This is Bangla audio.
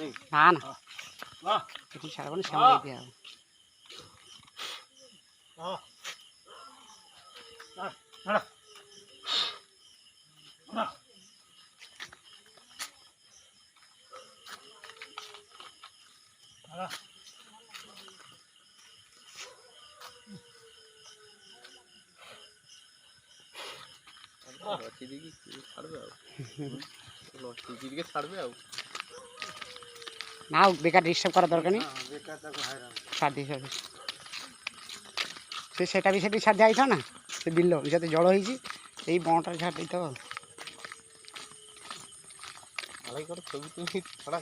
নি না। এখন ছাড়বো না সামনে দিতে হবে লটি দিকে ছাড়বে আর লটি দিকে ছাড়বে আর না বেকার ডিস্টার্ব করার দরকার নেই। হবে সে সেটা বিষয়টি ছাড় দেওয়া হইতো না? সে বিল যাতে জড়ো হয়েছি। এই বনটা ছাড় দিতে হবে। ছবি তুমি ছাড়া